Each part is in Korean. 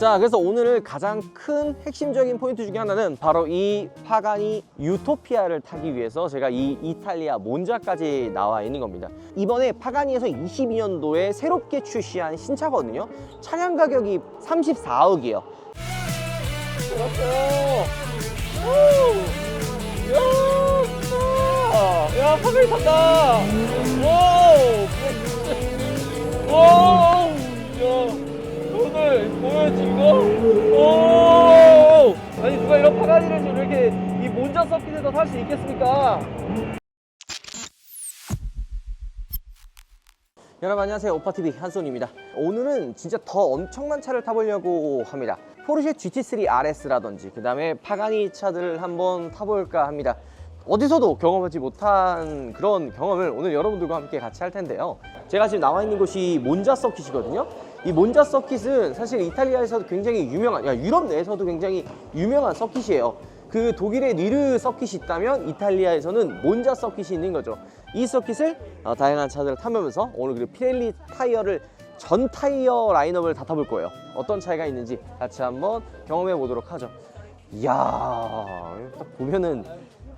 자, 그래서 오늘 가장 큰 핵심적인 포인트 중에 하나는 바로 이 파가니 유토피아를 타기 위해서 제가 이 이탈리아 몬자까지 나와 있는 겁니다. 이번에 파가니에서 22년도에 새롭게 출시한 신차거든요. 차량 가격이 34억이에요. 야, 파가니 탄다! 와우! 와우! 야, 오늘 뭐였지 이거? 오! 아니 누가 이런 파가니를 좀 이렇게 이 몬자 서킷에서 탈수 있겠습니까? 여러분 안녕하세요 오파TV 한손입니다 오늘은 진짜 더 엄청난 차를 타보려고 합니다 포르쉐 GT3 RS라든지 그 다음에 파가니 차들을 한번 타볼까 합니다 어디서도 경험하지 못한 그런 경험을 오늘 여러분들과 함께 같이 할 텐데요 제가 지금 나와 있는 곳이 몬자 서킷이거든요 이 몬자 서킷은 사실 이탈리아에서도 굉장히 유명한 야, 유럽 내에서도 굉장히 유명한 서킷이에요. 그 독일의 리르 서킷이 있다면 이탈리아에서는 몬자 서킷이 있는 거죠. 이 서킷을 어, 다양한 차들을 타면서 오늘 그리고 피렐리 타이어를 전 타이어 라인업을 다 타볼 거예요. 어떤 차이가 있는지 같이 한번 경험해 보도록 하죠. 이야 딱 보면은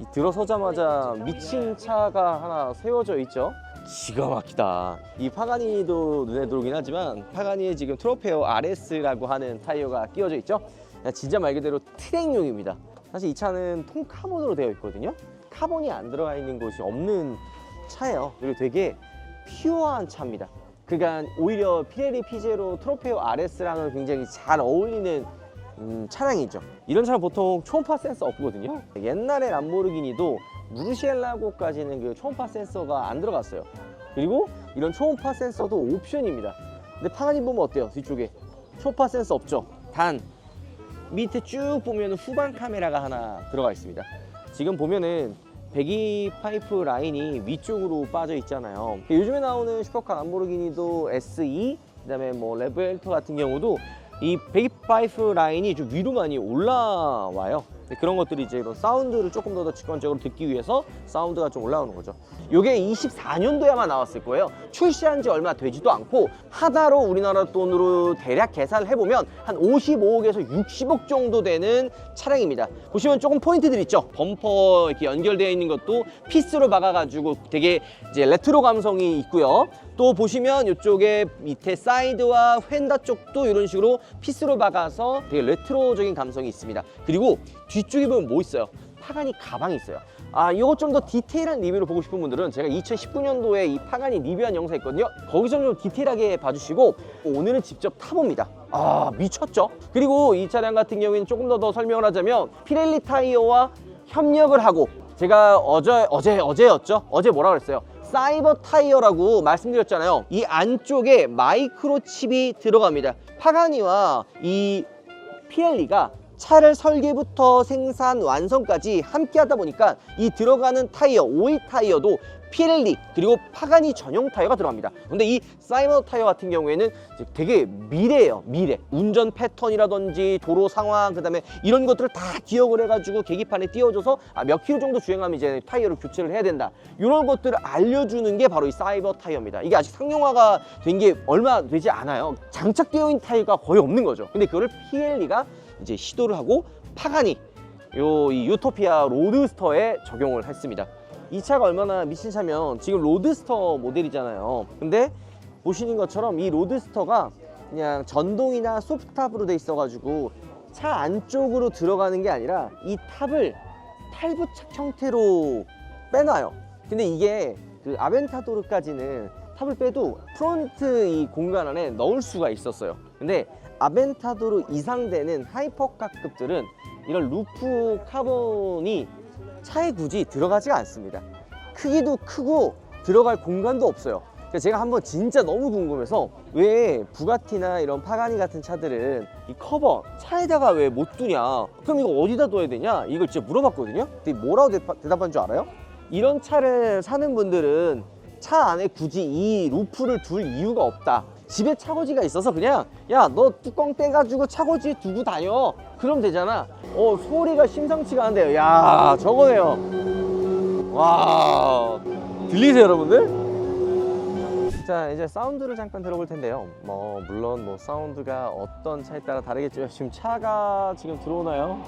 이 들어서자마자 미친 차가 하나 세워져 있죠 기가 막히다. 이 파가니도 눈에 들어오긴 하지만 파가니에 지금 트로페오 RS라고 하는 타이어가 끼워져 있죠? 진짜 말 그대로 트랙용입니다. 사실 이 차는 통카본으로 되어 있거든요. 카본이 안 들어가 있는 곳이 없는 차예요. 그리고 되게 퓨어한 차입니다. 그러니까 오히려 피레리 피제로 트로페오 RS랑은 굉장히 잘 어울리는 음, 차량이죠. 이런 차는 보통 초음파 센서 없거든요. 옛날에 람보르기니도 무르시엘라고까지는 그 초음파 센서가 안 들어갔어요. 그리고 이런 초음파 센서도 옵션입니다. 근데 파가니 보면 어때요? 뒤쪽에 초음파 센서 없죠. 단 밑에 쭉 보면 후방 카메라가 하나 들어가 있습니다. 지금 보면은 배기 파이프 라인이 위쪽으로 빠져 있잖아요. 요즘에 나오는 슈퍼카 람보르기니도 SE, 그다음에 뭐 레벨터 같은 경우도 이 배기 파이프 라인이 좀 위로 많이 올라와요. 근데 그런 것들이 이제 이런 사운드를 조금 더, 더 직관적으로 듣기 위해서 사운드가 좀 올라오는 거죠. 이게 24년도에 아마 나왔을 거예요. 출시한 지 얼마 되지도 않고 하나로 우리나라 돈으로 대략 계산을 해보면 한 55억에서 60억 정도 되는 차량입니다. 보시면 조금 포인트들 있죠. 범퍼 이렇게 연결되어 있는 것도 피스로 박아가지고 되게 이제 레트로 감성이 있고요. 또 보시면 이쪽에 밑에 사이드와 휀다 쪽도 이런 식으로 피스로 박아서 되게 레트로적인 감성이 있습니다. 그리고 뒤쪽에 보면 뭐 있어요? 파가니 가방이 있어요. 아, 이거 좀 더 디테일한 리뷰를 보고 싶은 분들은 제가 2019년도에 이 파가니 리뷰한 영상 있거든요. 거기서 좀 디테일하게 봐주시고 오늘은 직접 타봅니다. 아, 미쳤죠? 그리고 이 차량 같은 경우에는 조금 더 더 설명을 하자면 피렐리 타이어와 협력을 하고 제가 어제 어제 어제였죠? 어제 뭐라 그랬어요? 사이버 타이어라고 말씀드렸잖아요. 이 안쪽에 마이크로 칩이 들어갑니다. 파가니와 이 피엘리가 차를 설계부터 생산 완성까지 함께 하다 보니까 이 들어가는 타이어, 오일 타이어도 피렐리 그리고 파가니 전용 타이어가 들어갑니다. 근데 이 사이버 타이어 같은 경우에는 되게 미래예요. 미래. 운전 패턴이라든지 도로 상황 그 다음에 이런 것들을 다 기억을 해가지고 계기판에 띄워줘서 아, 몇 킬로 정도 주행하면 이제 타이어를 교체를 해야 된다. 이런 것들을 알려주는 게 바로 이 사이버 타이어입니다. 이게 아직 상용화가 된 게 얼마 되지 않아요. 장착되어 있는 타이어가 거의 없는 거죠. 근데 그거를 피엘리가 이제 시도를 하고 파가니 요 이 유토피아 로드스터에 적용을 했습니다. 이 차가 얼마나 미친 차면 지금 로드스터 모델이잖아요. 근데 보시는 것처럼 이 로드스터가 그냥 전동이나 소프트탑으로 돼 있어가지고 차 안쪽으로 들어가는 게 아니라 이 탑을 탈부착 형태로 빼놔요. 근데 이게 그 아벤타도르까지는 탑을 빼도 프론트 이 공간 안에 넣을 수가 있었어요. 근데 아벤타도르 이상 되는 하이퍼카급들은 이런 루프 카본이 차에 굳이 들어가지가 않습니다. 크기도 크고 들어갈 공간도 없어요. 제가 한번 진짜 너무 궁금해서 왜 부가티나 이런 파가니 같은 차들은 이 커버 차에다가 왜 못 두냐? 그럼 이거 어디다 둬야 되냐? 이걸 진짜 물어봤거든요. 근데 뭐라고 대답한 줄 알아요? 이런 차를 사는 분들은 차 안에 굳이 이 루프를 둘 이유가 없다. 집에 차고지가 있어서 그냥 야 너 뚜껑 떼가지고 차고지 두고 다녀. 그럼 되잖아. 어 소리가 심상치가 않은데요. 야 저거네요. 와 들리세요 여러분들? 자 이제 사운드를 잠깐 들어볼 텐데요. 뭐 물론 뭐 사운드가 어떤 차에 따라 다르겠지만 지금 차가 지금 들어오나요?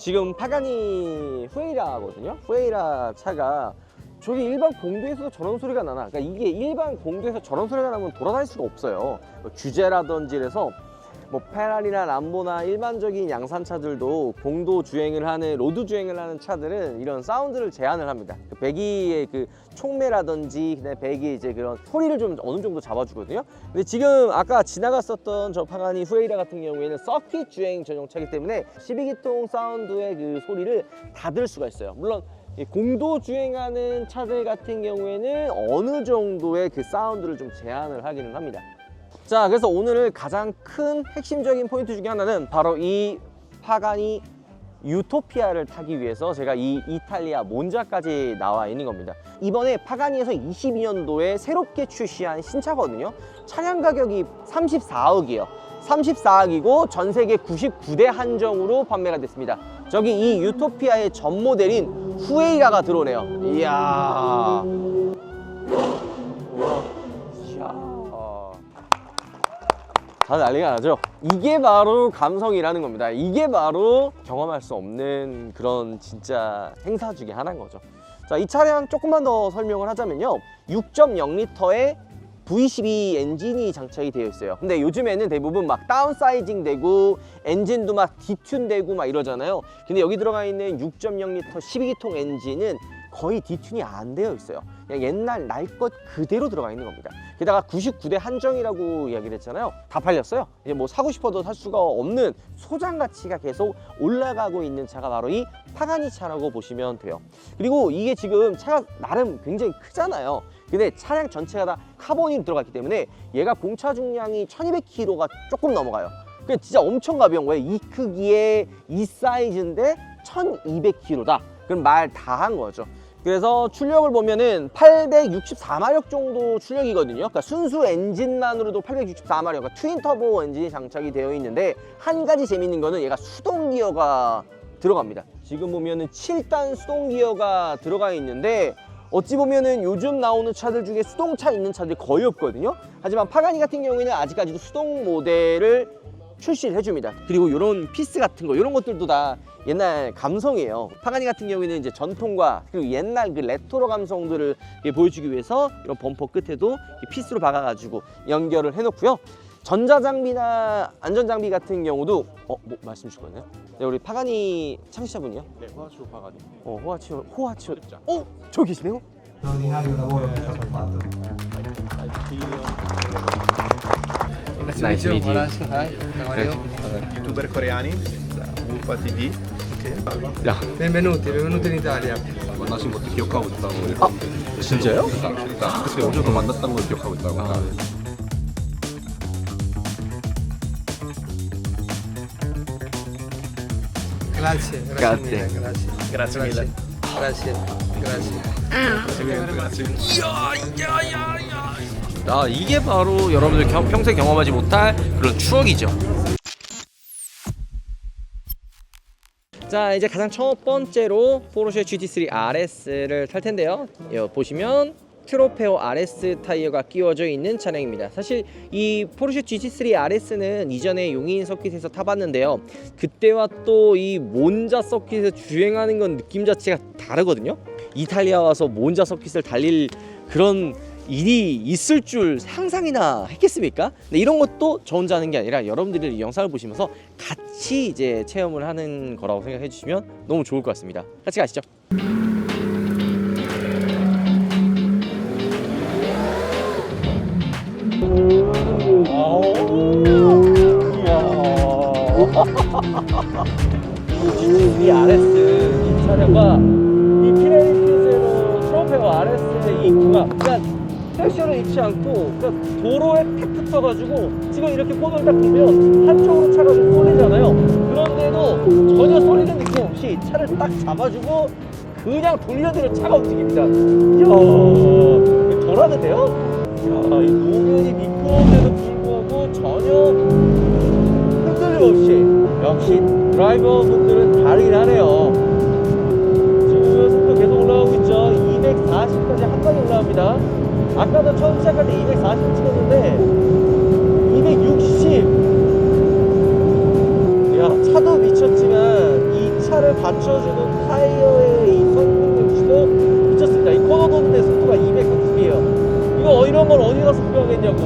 지금 파가니 후에이라거든요. 후에이라 차가 저기 일반 공도에서도 저런 소리가 나나? 그러니까 이게 일반 공도에서 저런 소리가 나면 돌아다닐 수가 없어요. 뭐 규제라든지 그래서 뭐 페라리나 람보나 일반적인 양산차들도 공도 주행을 하는 로드 주행을 하는 차들은 이런 사운드를 제한을 합니다. 그 배기의 그 촉매라든지 그다음에 배기 이제 그런 소리를 좀 어느 정도 잡아주거든요. 근데 지금 아까 지나갔었던 저 파가니 후에이라 같은 경우에는 서킷 주행 전용 차이기 때문에 12기통 사운드의 그 소리를 다 들을 수가 있어요. 물론 이 공도 주행하는 차들 같은 경우에는 어느 정도의 그 사운드를 좀 제한을 하기는 합니다. 자, 그래서 오늘 가장 큰 핵심적인 포인트 중에 하나는 바로 이 파가니 유토피아를 타기 위해서 제가 이 이탈리아 몬자까지 나와 있는 겁니다. 이번에 파가니에서 22년도에 새롭게 출시한 신차거든요. 차량 가격이 34억이에요. 34억이고 전 세계 99대 한정으로 판매가 됐습니다. 저기 이 유토피아의 전 모델인 후에이라가 들어오네요. 이야. 다 난리가 나죠. 이게 바로 감성이라는 겁니다. 이게 바로 경험할 수 없는 그런 진짜 행사 중에 하나인 거죠. 자, 이 차량 조금만 더 설명을 하자면요. 6.0L의 V12 엔진이 장착이 되어 있어요. 근데 요즘에는 대부분 막 다운사이징 되고 엔진도 막 디튠 되고 막 이러잖아요. 근데 여기 들어가 있는 6.0L 12기통 엔진은 거의 디튠이 안 되어 있어요. 그냥 옛날 날 것 그대로 들어가 있는 겁니다. 게다가 99대 한정이라고 이야기를 했잖아요. 다 팔렸어요. 이제 뭐 사고 싶어도 살 수가 없는 소장 가치가 계속 올라가고 있는 차가 바로 이 파가니 차라고 보시면 돼요. 그리고 이게 지금 차가 나름 굉장히 크잖아요. 근데 차량 전체가 다 카본이 들어갔기 때문에 얘가 공차 중량이 1200kg가 조금 넘어가요. 그 진짜 엄청 가벼운 거예요. 이 크기에 이 사이즈인데 1200kg다. 그럼 말 다 한 거죠. 그래서 출력을 보면은 864마력 정도 출력이거든요. 그러니까 순수 엔진만으로도 864마력, 그러니까 트윈 터보 엔진이 장착이 되어 있는데 한 가지 재밌는 거는 얘가 수동 기어가 들어갑니다. 지금 보면은 7단 수동 기어가 들어가 있는데 어찌 보면은 요즘 나오는 차들 중에 수동차 있는 차들이 거의 없거든요. 하지만 파가니 같은 경우에는 아직까지도 수동 모델을 출시를 해줍니다. 그리고 이런 피스 같은 거, 이런 것들도 다 옛날 감성이에요. 파가니 같은 경우에는 이제 전통과 그리고 옛날 그 레트로 감성들을 보여주기 위해서 이런 범퍼 끝에도 이 피스로 박아가지고 연결을 해놓고요. 전자장비나 안전장비 같은 경우도 어, 뭐 말씀 주실 거네요? 네, 우리 파가니 창시자분이요? 네, 호아치오 파가니. 어, 호아치오, 호아치오. 어, 저 계시네요? Straordinario lavoro che è stato fatto. Nice meeting you. Youtuber coreani, Upa TV. Benvenuti, benvenuti in Italia. 만나신 것도 기억하고 있다고 아, 진짜요? 어제 도 만났다는 걸 기억하고 있다고 아. Grazie, grazie, Grazie. mille, grazie. Grazie mille. Grazie, grazie. 아 이게 바로 여러분들 경- 평생 경험하지 못할 그런 추억이죠. 자 이제 가장 첫 번째로 포르쉐 GT3 RS를 탈 텐데요. 여기 보시면 트로페오 RS 타이어가 끼워져 있는 차량입니다. 사실 이 포르쉐 GT3 RS는 이전에 용인 서킷에서 타봤는데요. 그때와 또 이 몬자 서킷에서 주행하는 건 느낌 자체가 다르거든요. 이탈리아 와서 몬자 서킷을 달릴 그런 일이 있을 줄 상상이나 했겠습니까? 근데 이런 것도 저 혼자 하는 게 아니라 여러분들이 이 영상을 보시면서 같이 이제 체험을 하는 거라고 생각해 주시면 너무 좋을 것 같습니다. 같이 가시죠. 이 RS 이 차량과 섹션을 잃지 않고 그냥 도로에 탁 붙어가지고 지금 이렇게 코너를 딱 보면 한쪽으로 차가 좀 쏠리잖아요 그런데도 전혀 쏠리는 느낌 없이 차를 딱 잡아주고 그냥 돌려대로 차가 움직입니다 이야 이거 덜하는데요? 이야 이 도면이 미끄러운데도 불구하고 전혀 흔들림 없이 역시 드라이버 분들은 다르긴 하네요. 240까지 한 방에 올라갑니다. 아까도 처음 시작할 때 240 찍었는데 260. 야, 차도 미쳤지만 이 차를 받쳐주는 타이어의 이 성능치도 미쳤습니다. 이 코너 도는데 속도가 230이에요. 이거 이런 걸 어디 가서 구경하겠냐고.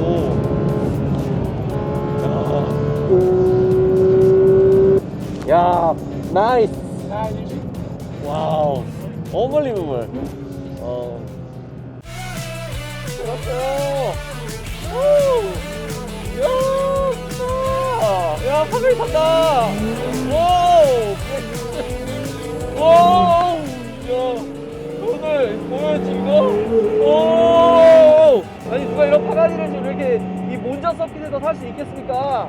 야, 야 나이스. 와우. 어멀리브 야, 카메라 탄다. 와우. 와우. 야, 오늘 보여지 이거? 오. 아니 누가 이런 파가니를 지금 이렇게 이 몬자 서킷에서 살 수 있겠습니까?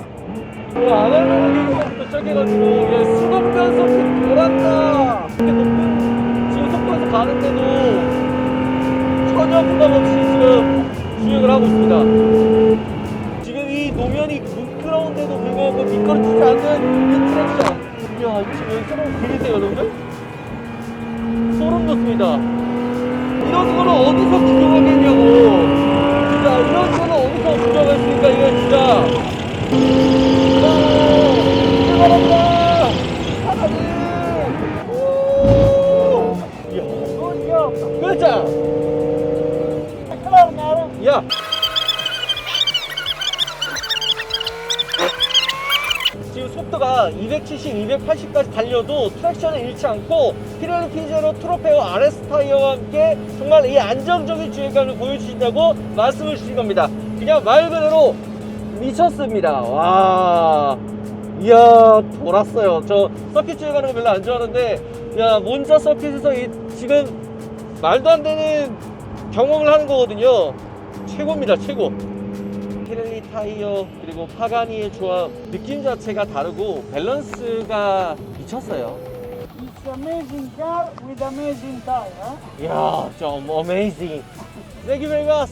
뭐 아날로그부터 시작해가지고 야 수동변 서킷 돌았다. 이렇게 높은 지금 속도에서 가는데도 전혀 부담 없이 지금 주행을 하고 있습니다. 지금 이 노면이 미끄러운데도 불구하고 미끄러지지 않는 이 트랙션. 이야, 지금 소름 들리세요, 여러분들? 소름 돋습니다. 이런 거를 어디서 구경하겠 270, 280까지 달려도 트랙션을 잃지 않고 피렐리 피제로 트로페오 RS 타이어와 함께 정말 이 안정적인 주행감을 보여주신다고 말씀을 주신 겁니다. 그냥 말 그대로 미쳤습니다. 와. 이야, 돌았어요. 저 서킷 주행하는 거 별로 안 좋아하는데, 야, 몬자 서킷에서 이, 지금 말도 안 되는 경험을 하는 거거든요. 최고입니다, 최고. 피렐리 타이어 그리고 파가니의 조합 느낌 자체가 다르고 밸런스가 미쳤어요. It's amazing car with amazing tire. 이야, 좀 어메이징. Thank you very much.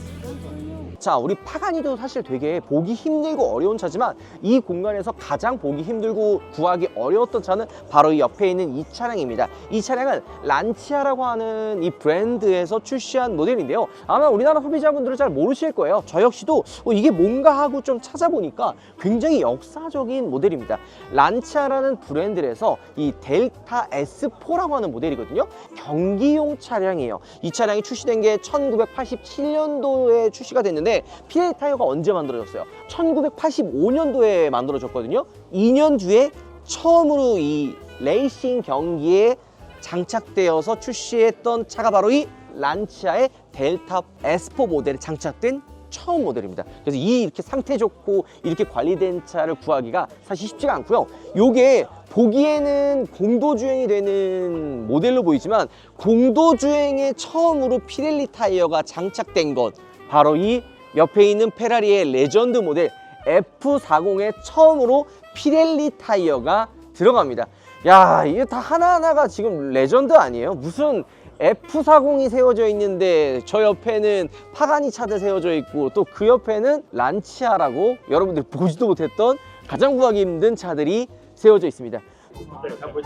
자, 우리 파가니도 사실 되게 보기 힘들고 어려운 차지만 이 공간에서 가장 보기 힘들고 구하기 어려웠던 차는 바로 이 옆에 있는 이 차량입니다. 이 차량은 란치아라고 하는 이 브랜드에서 출시한 모델인데요. 아마 우리나라 소비자분들은 잘 모르실 거예요. 저 역시도 어, 이게 뭔가 하고 좀 찾아보니까 굉장히 역사적인 모델입니다. 란치아라는 브랜드에서 이 델타 S4라고 하는 모델이거든요. 경기용 차량이에요. 이 차량이 출시된 게 1987년도에 출시가 됐는데 피레 타이어가 언제 만들어졌어요? 1985년도에 만들어졌거든요. 2년 뒤에 처음으로 이 레이싱 경기에 장착되어서 출시했던 차가 바로 이 란치아의 델타 S4 모델에 장착된 처음 모델입니다. 그래서 이 이렇게 상태 좋고 이렇게 관리된 차를 구하기가 사실 쉽지가 않고요. 요게 보기에는 공도 주행이 되는 모델로 보이지만 공도 주행에 처음으로 피렐리 타이어가 장착된 것 바로 이 옆에 있는 페라리의 레전드 모델 F40에 처음으로 피렐리 타이어가 들어갑니다. 야, 이게 다 하나하나가 지금 레전드 아니에요? 무슨 F40이 세워져 있는데 저 옆에는 파가니 차들 세워져 있고 또 그 옆에는 란치아라고 여러분들이 보지도 못했던 가장 구하기 힘든 차들이 세워져 있습니다.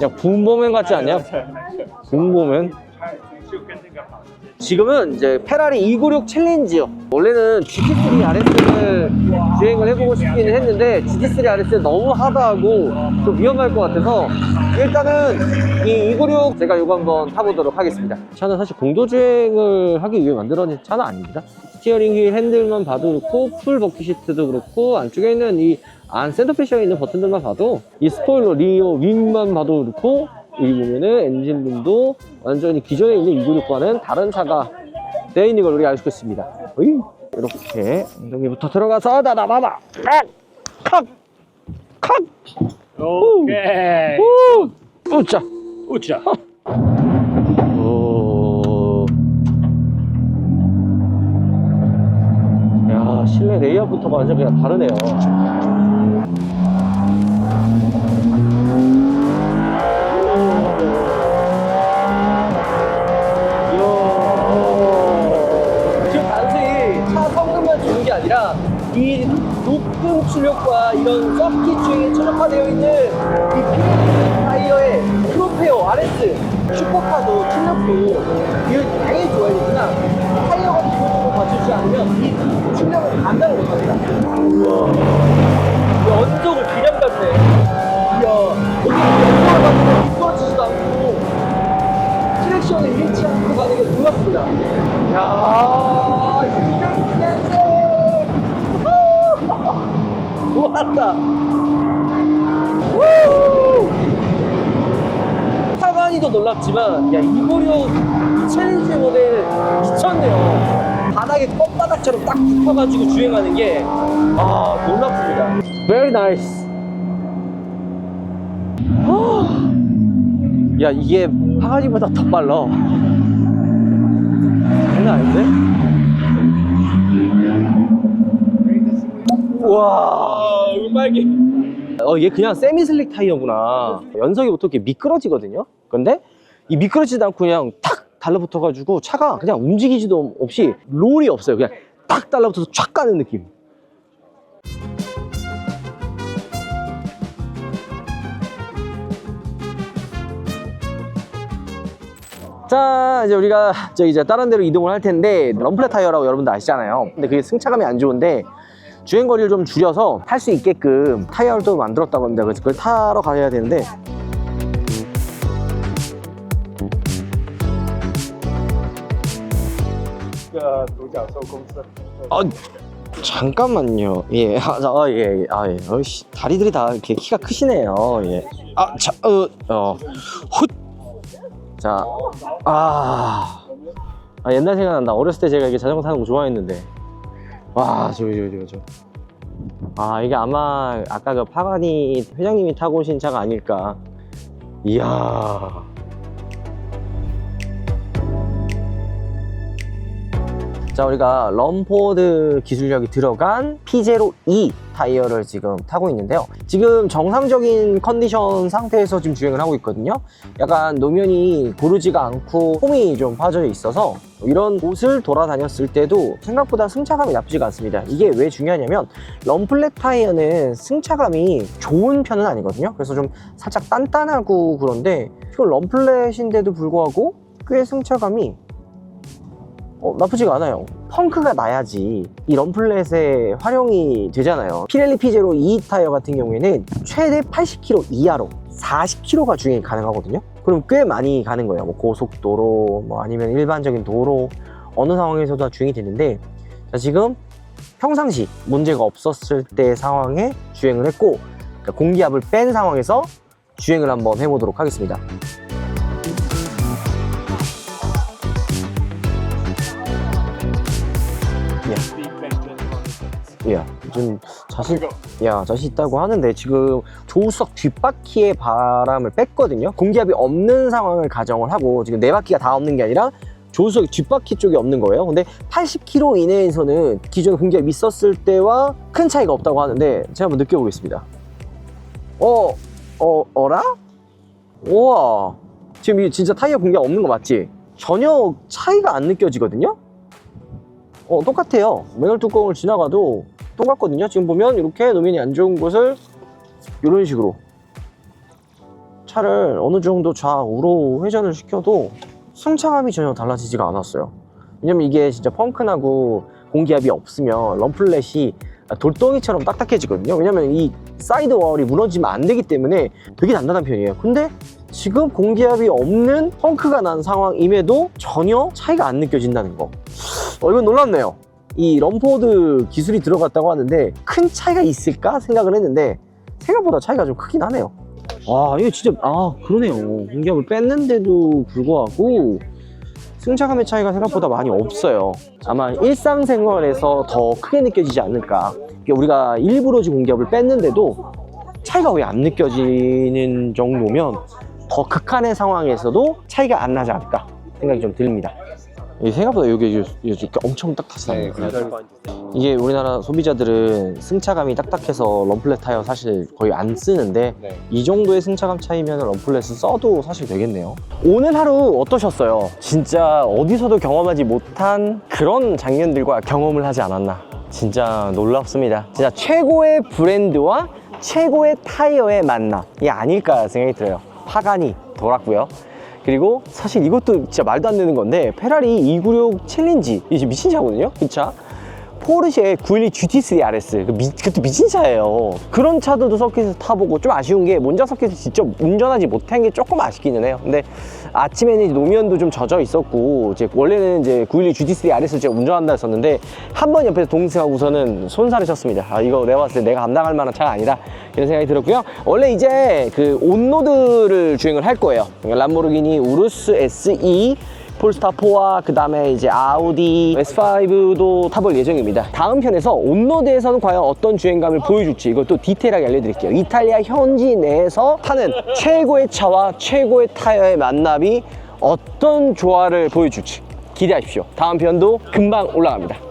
야, 붐보맨 같지 않냐? 붐보맨. 지금은 이제 페라리 296 챌린지요. 원래는 GT3 RS를 주행을 해보고 싶기는 했는데 GT3 RS 너무 하드하고 좀 위험할 것 같아서 일단은 이 296 제가 이거 한번 타보도록 하겠습니다. 차는 사실 공도 주행을 하기 위해 만들어진 차는 아닙니다. 스티어링 휠 핸들만 봐도 그렇고 풀 버킷 시트도 그렇고 안쪽에 있는 이 안 센터페시에 있는 버튼들만 봐도 이 스포일러 리어 윙만 봐도 그렇고 여기 보면은 엔진룸도 완전히 기존에 있는 296과는 다른 차가 되어 있는 걸 우리가 알 수 있습니다. 어이, 이렇게 엉덩이부터 들어가서 다다다다 칵! 칵! 오케이. 우! 우짜! 우짜. 오. 야, 실내 레이아웃부터가 완전 그냥 다르네요. 출력과 이런 서킷 주행에 최적화되어 있는 이 피렐리 타이어의 프로페어 RS 슈퍼카도 출력도 이거 당연히 좋아야 되지만 타이어가 기본적으로 받쳐주지 않으면 이 출력을 감당을 못합니다. 우와. 이 언덕을 그냥 갔네. 이야, 여기 연속을 받으면 미끄러지지도 않고 트랙션을 잃지 않고 가는 게 놀랍습니다. 야, 우! 파가니도 놀랍지만, 야, 이보려 이 챌린지 모델 미쳤네요. 바닥에 껌바닥처럼 딱 붙어가지고 주행하는 게, 아, 놀랍습니다. Very nice. 야, 이게 파가니보다 더 빨라. 장난 아닌데? 우와, 음악이. 어, 얘 그냥 세미 슬릭 타이어구나. 연석이 보통 이렇게 미끄러지거든요? 근데 이 미끄러지도 않고 그냥 탁 달라붙어가지고 차가 그냥 움직이지도 없이 롤이 없어요. 그냥 탁 달라붙어서 촥 가는 느낌. 자 이제 우리가 저 이제 다른 데로 이동을 할 텐데 럼플렛 타이어라고 여러분들 아시잖아요 근데 그게 승차감이 안 좋은데 주행 거리를 좀 줄여서 탈 수 있게끔 타이어를 또 만들었다고 합니다. 그래서 그걸 타러 가야 되는데 아 잠깐만요. 예, 아, 자, 아, 예, 예, 아, 예, 어이씨, 다리들이 다 이렇게 키가 크시네요, 예. 아, 자, 어, 어, 훗, 자, 아, 아 옛날 생각난다. 어렸을 때 제가 이게 자전거 타는 거 좋아했는데, 와, 저, 저, 저, 저. 아, 이게 아마 아까 그 파가니 회장님이 타고 오신 차가 아닐까. 이야. 자, 우리가 럼포드 기술력이 들어간 P02 타이어를 지금 타고 있는데요. 지금 정상적인 컨디션 상태에서 지금 주행을 하고 있거든요. 약간 노면이 고르지가 않고 홈이 좀 파져 있어서 이런 곳을 돌아다녔을 때도 생각보다 승차감이 나쁘지가 않습니다. 이게 왜 중요하냐면 럼플렛 타이어는 승차감이 좋은 편은 아니거든요. 그래서 좀 살짝 단단하고 그런데 지금 럼플렛인데도 불구하고 꽤 승차감이 어, 나쁘지가 않아요. 펑크가 나야지 이 럼플렛에 활용이 되잖아요. 피렐리 피제로 2 타이어 같은 경우에는 최대 80km 이하로 40km가 주행이 가능하거든요. 그럼 꽤 많이 가는 거예요. 뭐 고속도로, 뭐 아니면 일반적인 도로 어느 상황에서도 다 주행이 되는데 자, 지금 평상시 문제가 없었을 때 상황에 주행을 했고 그러니까 공기압을 뺀 상황에서 주행을 한번 해보도록 하겠습니다. 야, 좀 자신, 야, 자신 있다고 하는데 지금 조수석 뒷바퀴에 바람을 뺐거든요. 공기압이 없는 상황을 가정을 하고 지금 네 바퀴가 다 없는 게 아니라 조수석 뒷바퀴 쪽이 없는 거예요. 근데 80km 이내에서는 기존에 공기압이 있었을 때와 큰 차이가 없다고 하는데 제가 한번 느껴보겠습니다. 어, 어, 어라? 우와. 지금 이 진짜 타이어 공기압 없는 거 맞지? 전혀 차이가 안 느껴지거든요? 어, 똑같아요. 매널 뚜껑을 지나가도 똑같거든요. 지금 보면 이렇게 노면이 안 좋은 곳을 이런 식으로 차를 어느 정도 좌우로 회전을 시켜도 승차감이 전혀 달라지지가 않았어요. 왜냐면 이게 진짜 펑크나고 공기압이 없으면 럼플렛이 돌덩이처럼 딱딱해지거든요. 왜냐면 이 사이드 월이 무너지면 안 되기 때문에 되게 단단한 편이에요. 근데 지금 공기압이 없는 펑크가 난 상황임에도 전혀 차이가 안 느껴진다는 거. 어, 이건 놀랍네요. 이 럼포드 기술이 들어갔다고 하는데 큰 차이가 있을까 생각을 했는데 생각보다 차이가 좀 크긴 하네요. 와, 이거 진짜, 아, 그러네요. 공기압을 뺐는데도 불구하고 승차감의 차이가 생각보다 많이 없어요. 아마 일상생활에서 더 크게 느껴지지 않을까. 우리가 일부러 공기압을 뺐는데도 차이가 거의 안 느껴지는 정도면 더 극한의 상황에서도 차이가 안 나지 않을까 생각이 좀 듭니다. 이게 생각보다 여기 이렇게 엄청 딱딱하네. 이게 우리나라 소비자들은 승차감이 딱딱해서 럼플렛 타이어 사실 거의 안 쓰는데 이 정도의 승차감 차이면 럼플렛을 써도 사실 되겠네요. 오늘 하루 어떠셨어요? 진짜 어디서도 경험하지 못한 그런 장면들과 경험을 하지 않았나 진짜 놀랍습니다. 진짜 최고의 브랜드와 최고의 타이어의 만남이 아닐까 생각이 들어요. 파가니 돌았고요. 그리고 사실 이것도 진짜 말도 안 되는 건데 페라리 296 챌린지 지금 미친 차거든요. 이 차. 포르쉐 912 GT3 RS 그 미, 그것도 미친 차예요 그런 차들도 서킷에서 타보고 좀 아쉬운 게 몬자 서킷에서 직접 운전하지 못한 게 조금 아쉽기는 해요 근데 아침에는 노면도 좀 젖어 있었고 이제 원래는 이제 912 GT3 RS 제가 운전한다 했었는데 한 번 옆에서 동승하고서는 손살을 쳤습니다. 아 이거 내가 봤을 때 내가 감당할 만한 차가 아니다. 이런 생각이 들었고요. 원래 이제 그 온로드를 주행을 할 거예요. 람보르기니 우루스 SE 폴스타4와 그 다음에 이제 아우디 S5도 타볼 예정입니다. 다음 편에서 온로드에서는 과연 어떤 주행감을 보여줄지 이것도 디테일하게 알려드릴게요. 이탈리아 현지 내에서 타는 최고의 차와 최고의 타이어의 만남이 어떤 조화를 보여줄지 기대하십시오. 다음 편도 금방 올라갑니다.